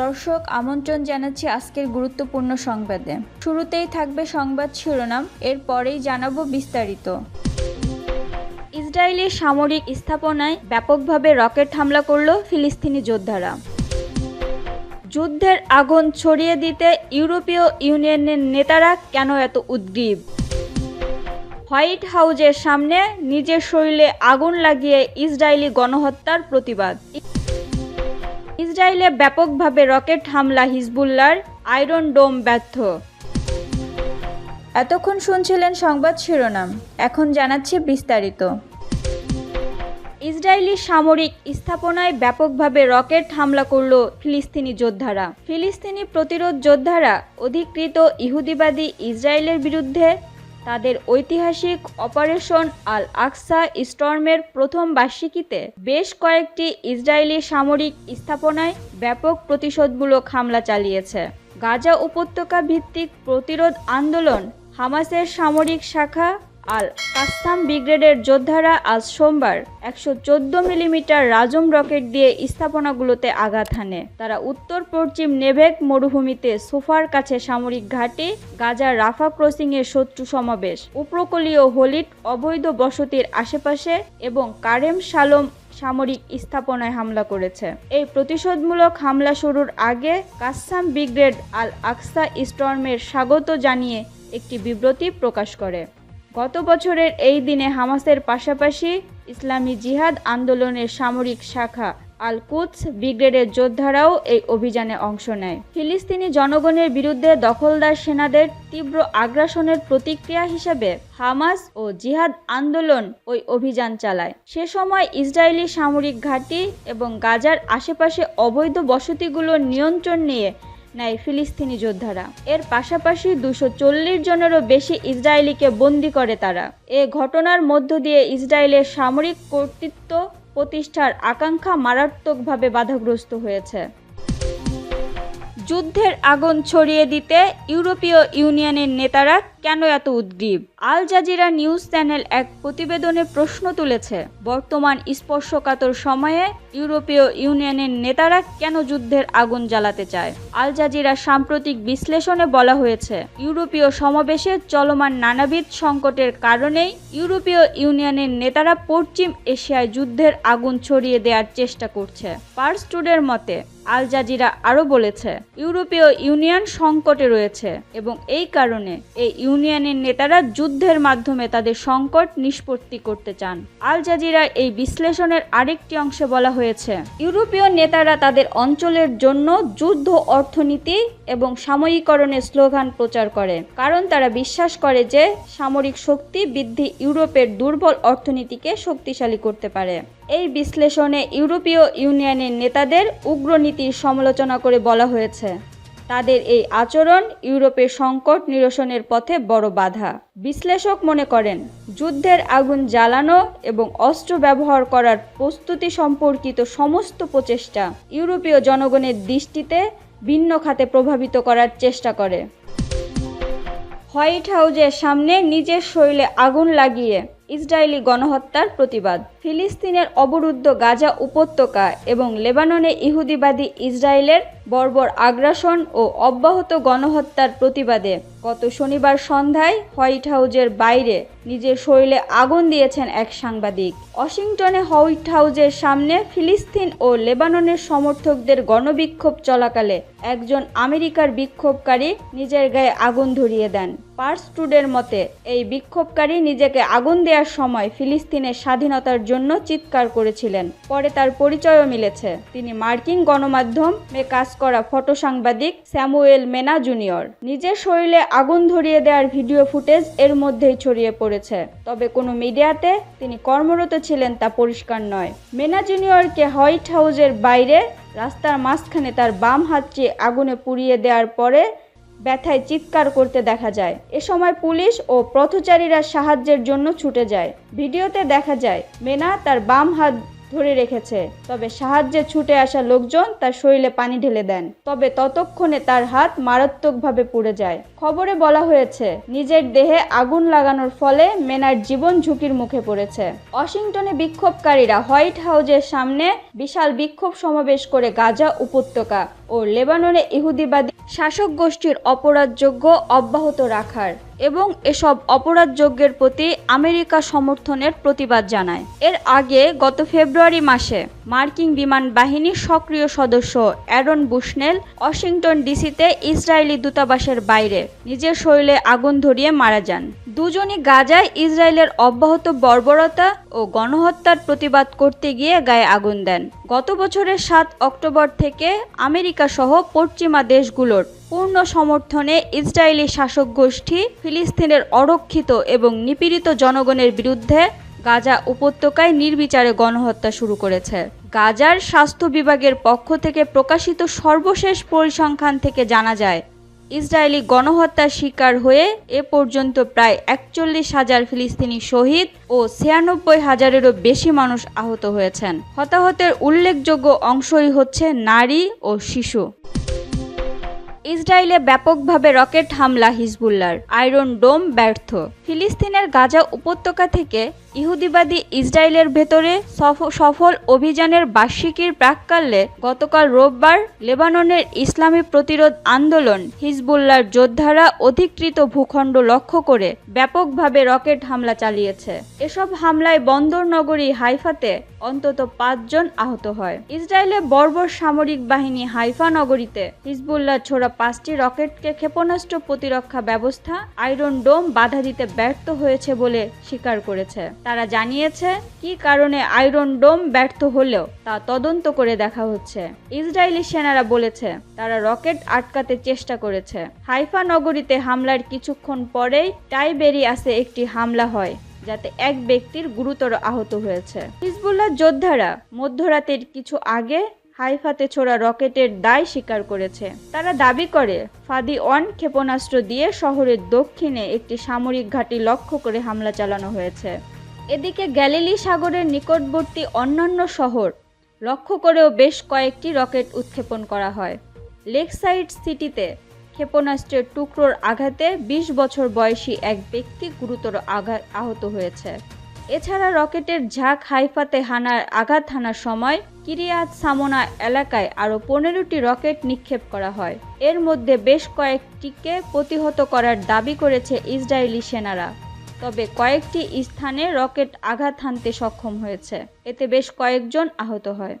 দর্শক, আমন্ত্রণ জানাচ্ছি আজকের গুরুত্বপূর্ণ সংবাদে। শুরুতেই থাকবে সংবাদ শিরোনাম, এরপরেই জানাব বিস্তারিত। ইসরায়েলি সামরিক স্থাপনায় ব্যাপকভাবে রকেট হামলা করল ফিলিস্তিনি যোদ্ধারা। যুদ্ধের আগুন ছড়িয়ে দিতে ইউরোপীয় ইউনিয়নের নেতারা কেন এত উদ্গ্রীব? হোয়াইট হাউজের সামনে নিজের শরীরে আগুন লাগিয়ে ইসরায়েলি গণহত্যার প্রতিবাদ। ইসরায়েলে ব্যাপকভাবে রকেট হামলা হিজবুল্লার আয়রন ডোম ব্যর্থ। এতক্ষণ শুনছিলেন সংবাদ শিরোনাম, এখন জানাচ্ছি বিস্তারিত। ইসরায়েলি সামরিক স্থাপনায় ব্যাপকভাবে রকেট হামলা করল ফিলিস্তিনি যোদ্ধারা। ফিলিস্তিনি প্রতিরোধ যোদ্ধারা অধিকৃত ইহুদিবাদী ইসরায়েলের বিরুদ্ধে তাদের ঐতিহাসিক অপারেশন আল আকসা স্টর্মের প্রথম বার্ষিকীতে বেশ কয়েকটি ইসরায়েলি সামরিক স্থাপনায় ব্যাপক প্রতিশোধমূলক হামলা চালিয়েছে। গাজা উপত্যকা ভিত্তিক প্রতিরোধ আন্দোলন হামাসের সামরিক শাখা আল কাস্তাম ব্রিগেডের যোদ্ধারা আজ সোমবার একশো চোদ্দ মিলিমিটার রাজম রকেট দিয়ে স্থাপনাগুলোতে আঘাত হানে। তারা উত্তর পশ্চিম নেভেক মরুভূমিতে সোফার কাছে সামরিক ঘাঁটি গাজার রাফা ক্রসিংয়ের শত্রু সমাবেশ, উপকূলীয় হোলিট অবৈধ বসতির আশেপাশে এবং কারেম শালম সামরিক স্থাপনায় হামলা করেছে। এই প্রতিশোধমূলক হামলা শুরুর আগে কাসাম ব্রিগেড আল আকসা স্টর্মের স্বাগত জানিয়ে একটি বিবৃতি প্রকাশ করে। গত বছরের এই দিনে হামাসের পাশাপাশি ইসলামী জিহাদ আন্দোলনের সামরিক শাখা আল কুদস ব্রিগেডের যোদ্ধারাও এই অভিযানে অংশ নেয়। ফিলিস্তিনি জনগণের বিরুদ্ধে দখলদার সেনাদের তীব্র আগ্রাসনের প্রতিক্রিয়া হিসেবে হামাস ও জিহাদ আন্দোলন ওই অভিযান চালায়। সে সময় ইসরায়েলি সামরিক ঘাঁটি এবং গাজার আশেপাশে অবৈধ বসতিগুলোর নিয়ন্ত্রণ নিয়ে নেয় ফিলিস্তিনি যোদ্ধারা। এর পাশাপাশি দুশো চল্লিশ জনেরও বেশি ইসরায়েলিকে বন্দি করে তারা। এ ঘটনার মধ্য দিয়ে ইসরায়েলের সামরিক কর্তৃত্ব প্রতিষ্ঠার আকাঙ্ক্ষা মারাত্মকভাবে বাধাগ্রস্ত হয়েছে। যুদ্ধের আগুন ছড়িয়ে দিতে ইউরোপীয় ইউনিয়নের নেতারা কেন এত উদ্গ্রীব? আল জাজিরা নিউজ চ্যানেল এক প্রতিবেদনে প্রশ্ন তুলেছে, বর্তমান স্পর্শকাতর সময়ে ইউরোপীয় ইউনিয়নের নেতারা কেন যুদ্ধের আগুন জ্বালাতে চায়? আল জাজিরা সাম্প্রতিক বিশ্লেষণে বলা হয়েছে, ইউরোপীয় সমাবেশে চলমান নানাবিধ সংকটের কারণেই ইউরোপীয় ইউনিয়নের নেতারা পশ্চিম এশিয়ায় যুদ্ধের আগুন ছড়িয়ে দেওয়ার চেষ্টা করছে। পার্সটুডের মতে আল জাজিরা আরও বলেছে, ইউরোপীয় ইউনিয়ন সংকটে রয়েছে এবং এই কারণে এই ইউনিয়নের নেতারা যুদ্ধের মাধ্যমে তাদের সংকট নিষ্পত্তি করতে চান। আল জাজিরার এই বিশ্লেষণের আরেকটি অংশে বলা হয়েছে, ইউরোপীয় নেতারা তাদের অঞ্চলের জন্য যুদ্ধ অর্থনীতি এবং সাময়িকরণের স্লোগান প্রচার করে, কারণ তারা বিশ্বাস করে যে সামরিক শক্তি বৃদ্ধি ইউরোপের দুর্বল অর্থনীতিকে শক্তিশালী করতে পারে। এই বিশ্লেষণে ইউরোপীয় ইউনিয়নের নেতাদের উগ্রনীতির সমালোচনা করে বলা হয়েছে। তাদের এই আচরণ ইউরোপের সংকট নিরসনের পথে বড় বাধা। বিশ্লেষক মনে করেন, যুদ্ধের আগুন জ্বালানো এবং অস্ত্র ব্যবহার করার প্রস্তুতি সম্পর্কিত সমস্ত প্রচেষ্টা ইউরোপীয় জনগণের দৃষ্টিতে ভিন্ন খাতে প্রভাবিত করার চেষ্টা করে। হোয়াইট হাউজের সামনে নিজের শরীরে আগুন লাগিয়ে ইসরায়েলি গণহত্যার প্রতিবাদ। ফিলিস্তিনের অবরুদ্ধ গাজা উপত্যকা এবং লেবাননে ইহুদিবাদী ইসরায়েলের বর্বর আগ্রাসন ও অব্যাহত গণহত্যার প্রতিবাদে গত শনিবার সন্ধ্যায় হোয়াইট হাউজের বাইরে নিজের শরীরে আগুন দিয়েছেন এক সাংবাদিক। ওয়াশিংটনে হোয়াইট হাউজের সামনে ফিলিস্তিন ও লেবাননের সমর্থকদের গণবিক্ষোভ চলাকালে একজন আমেরিকার বিক্ষোভকারী নিজের গায়ে আগুন ধরিয়ে দেন। পার্সটুডের মতে, এই বিক্ষোভকারী নিজেকে আগুন দেওয়ার সময় ফিলিস্তিনের স্বাধীনতার জন্য চিৎকার করেছিলেন। পরে তার পরিচয়ও মিলেছে। তিনি মার্কিন গণমাধ্যম গণমাধ্যমে কাজ করা ফটো সাংবাদিক স্যামুয়েল মেনা জুনিয়র। নিজের শরীরে আগুন ধরিয়ে দেওয়ার ভিডিও ফুটেজ এর মধ্যেই ছড়িয়ে পড়েছে। তবে কোনো মিডিয়াতে তিনি কর্মরত ছিলেন তা পরিষ্কার নয়। মেনা জুনিয়রকে হোয়াইট হাউজের বাইরে রাস্তার মাঝখানে তার বাম হাতটি আগুনে পুড়িয়ে দেওয়ার পরে ব্যথায় চিৎকার করতে দেখা যায়। এ সময় পুলিশ ও পথচারীরা সাহায্যের জন্য ছুটে যায়। ভিডিওতে দেখা যায়, মেনা তার বাম হাত ধরে রেখেছে, তবে সাহায্যে ছুটে আসা লোকজন তার শরীরে পানি ঢেলে দেন। তবে ততক্ষণে তার হাত মারাত্মকভাবে পুড়ে যায়। খবরে বলা হয়েছে, নিজের দেহে আগুন লাগানোর ফলে মেনার জীবন ঝুঁকির মুখে পড়েছে। ওয়াশিংটনে বিক্ষোভকারীরা হোয়াইট হাউজের সামনে বিশাল বিক্ষোভ সমাবেশ করে গাজা উপত্যকা ও লেবাননে ইহুদিবাদী শাসক গোষ্ঠীর অপরাধযোগ্য অব্যাহত রাখার এবং এসব অপরাধযোগ্যের প্রতি আমেরিকা সমর্থনের প্রতিবাদ জানায়। এর আগে গত ফেব্রুয়ারি মাসে মার্কিন বিমান বাহিনীর সক্রিয় সদস্য অ্যারন বুশনেল ওয়াশিংটন ডিসিতে ইসরায়েলি দূতাবাসের বাইরে নিজের শরীরে আগুন ধরিয়ে মারা যান। দুজনই গাজায় ইসরায়েলের অব্যাহত বর্বরতা ও গণহত্যার প্রতিবাদ করতে গিয়ে গায়ে আগুন দেন। গত বছরের সাত অক্টোবর থেকে আমেরিকা সহ পশ্চিমা দেশগুলোর পূর্ণ সমর্থনে ইসরায়েলি শাসক গোষ্ঠী ফিলিস্তিনের অরক্ষিত এবং নিপীড়িত জনগণের বিরুদ্ধে গাজা উপত্যকায় নির্বিচারে গণহত্যা শুরু করেছে। গাজার স্বাস্থ্য বিভাগের পক্ষ থেকে প্রকাশিত সর্বশেষ পরিসংখ্যান থেকে জানা যায়, ইসরায়েলি গণহত্যার শিকার হয়ে এ পর্যন্ত প্রায় একচল্লিশ হাজার ফিলিস্তিনি শহীদ ও ছিয়ানব্বই হাজারেরও বেশি মানুষ আহত হয়েছেন। হতাহতের উল্লেখযোগ্য অংশই হচ্ছে নারী ও শিশু। ইসরায়েলে ব্যাপকভাবে রকেট হামলা হিজবুল্লার আয়রন ডোম ব্যর্থ। ফিলিস্তিনের গাজা উপত্যকা থেকে ইহুদিবাদী ইসরায়েলের ভেতরে সফ- সফল অভিযানের বার্ষিকীর প্রাক্কালে গতকাল রোববার লেবাননের ইসলামী প্রতিরোধ আন্দোলন হিজবুল্লার যোদ্ধারা অধিকৃত ভূখণ্ড লক্ষ্য করে ব্যাপকভাবে রকেট হামলা চালিয়েছে। এসব হামলায় বন্দর নগরী হাইফাতে অন্তত পাঁচজন আহত হয়। ইসরায়েলের বর্বর সামরিক বাহিনী হাইফা নগরীতে হিজবুল্লাহ ছোড়া পাঁচটি রকেটকে ক্ষেপণাস্ত্র প্রতিরক্ষা ব্যবস্থা আয়রন ডোম বাধা দিতে ব্যর্থ হয়েছে বলে স্বীকার করেছে। তারা জানিয়েছে, কি কারণে আয়রন ডোম ব্যর্থ হলেও তা তদন্ত করে দেখা হচ্ছে। ইসরায়েলি সেনারা বলেছে, তারা রকেট আটকাতে চেষ্টা করেছে। হাইফা নগরীতে হামলার কিছুক্ষণ পরেই টাইবেরিয়াসে একটি হামলা হয়। যাতে এক ব্যক্তির গুরুতর আহত হয়েছে। হিজবুল্লাহ যোদ্ধারা মধ্যরাতের কিছু আগে হাইফাতে ছোড়া রকেটের দায় স্বীকার করেছে। তারা দাবি করে, ফাদি ওয়ান ক্ষেপণাস্ত্র দিয়ে শহরের দক্ষিণে একটি সামরিক ঘাঁটি লক্ষ্য করে হামলা চালানো হয়েছে। এদিকে গ্যালিলি সাগরের নিকটবর্তী অন্যান্য শহর লক্ষ্য করেও বেশ কয়েকটি রকেট উৎক্ষেপণ করা হয়। লেকসাইড সিটিতে ক্ষেপণাস্ত্রের টুকরোর আঘাতে ২০ বছর বয়সী এক ব্যক্তি গুরুতর আঘাত আহত হয়েছে। এছাড়া রকেটের ঝাঁক হাইফাতে হানার আঘাত হানার সময় কিরিয়াত সামোনা এলাকায় আরও পনেরোটি রকেট নিক্ষেপ করা হয়। এর মধ্যে বেশ কয়েকটিকে প্রতিহত করার দাবি করেছে ইসরায়েলি সেনারা। তবে কয়েকটি স্থানে রকেট আঘাত হানতে সক্ষম হয়েছে। এতে বেশ কয়েকজন আহত হয়।